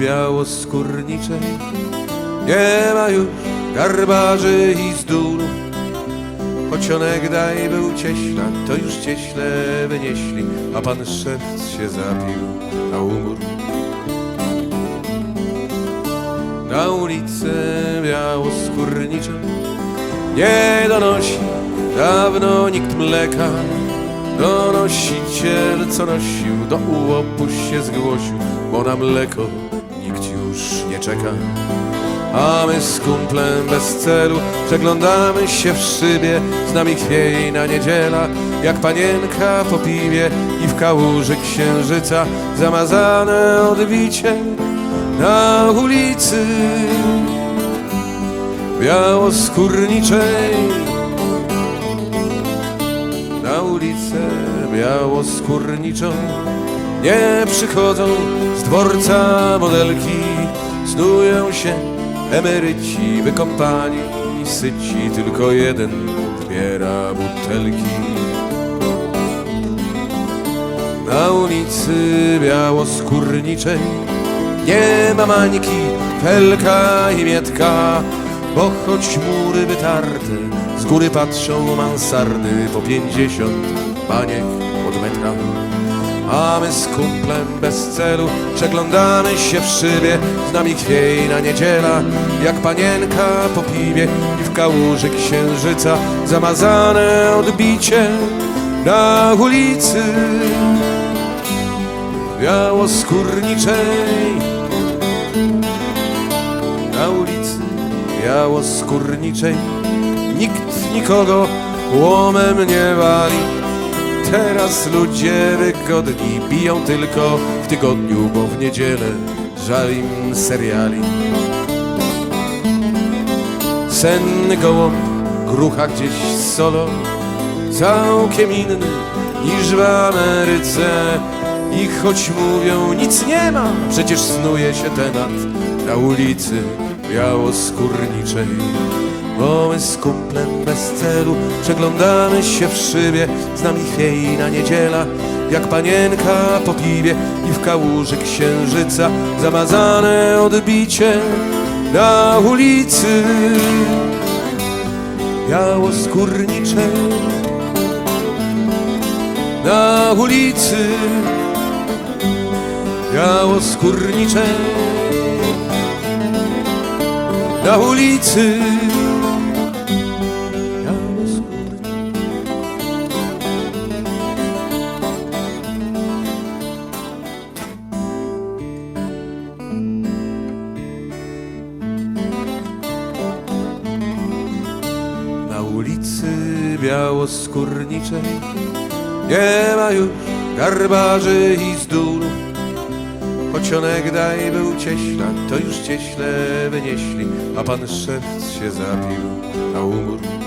białoskórniczej nie ma już garbarzy i zdurów. Choć onegdaj był cieśla, to już cieśle wynieśli, a pan szewc się zabił na umór. Na ulicę białoskórniczą nie donosi dawno nikt mleka. Donosiciel, co nosił, do ułopu się zgłosił, bo na mleko nikt już nie czeka. A my z kumplem bez celu przeglądamy się w szybie, z nami chwiejna niedziela, jak panienka po piwie i w kałuży księżyca zamazane odbicie na ulicy białoskórniczej. Białoskórniczą nie przychodzą z dworca modelki, snują się emeryci wykąpani syci, tylko jeden zbiera butelki. Na ulicy białoskórniczej nie ma mańki, felka i mietka, bo choć mury wytarte, z góry patrzą mansardy po pięćdziesiąt baniek od metra. A my z kumplem bez celu przeglądamy się w szybie, z nami chwiejna niedziela, jak panienka po piwie i w kałuży księżyca zamazane odbicie na ulicy białoskórniczej białoskórniczej nikt nikogo łomem nie wali. Teraz ludzie wygodni biją tylko w tygodniu, bo w niedzielę żal im seriali. Senny gołąb grucha gdzieś solo całkiem inny niż w Ameryce. I choć mówią nic nie ma, przecież snuje się temat na ulicy białoskórniczej. Bo my z kumplem bez celu przeglądamy się w szybie, z nami chwiejna niedziela, jak panienka po piwie. I w kałuży księżyca zamazane odbicie na ulicy. Białoskórniczej na ulicy. Białoskórniczej na ulicy białoskórniczej. Nie ma już garbarzy i zdurów Choć onegdaj był cieśla, to już cieśle wynieśli A pan szewc się zabił na umór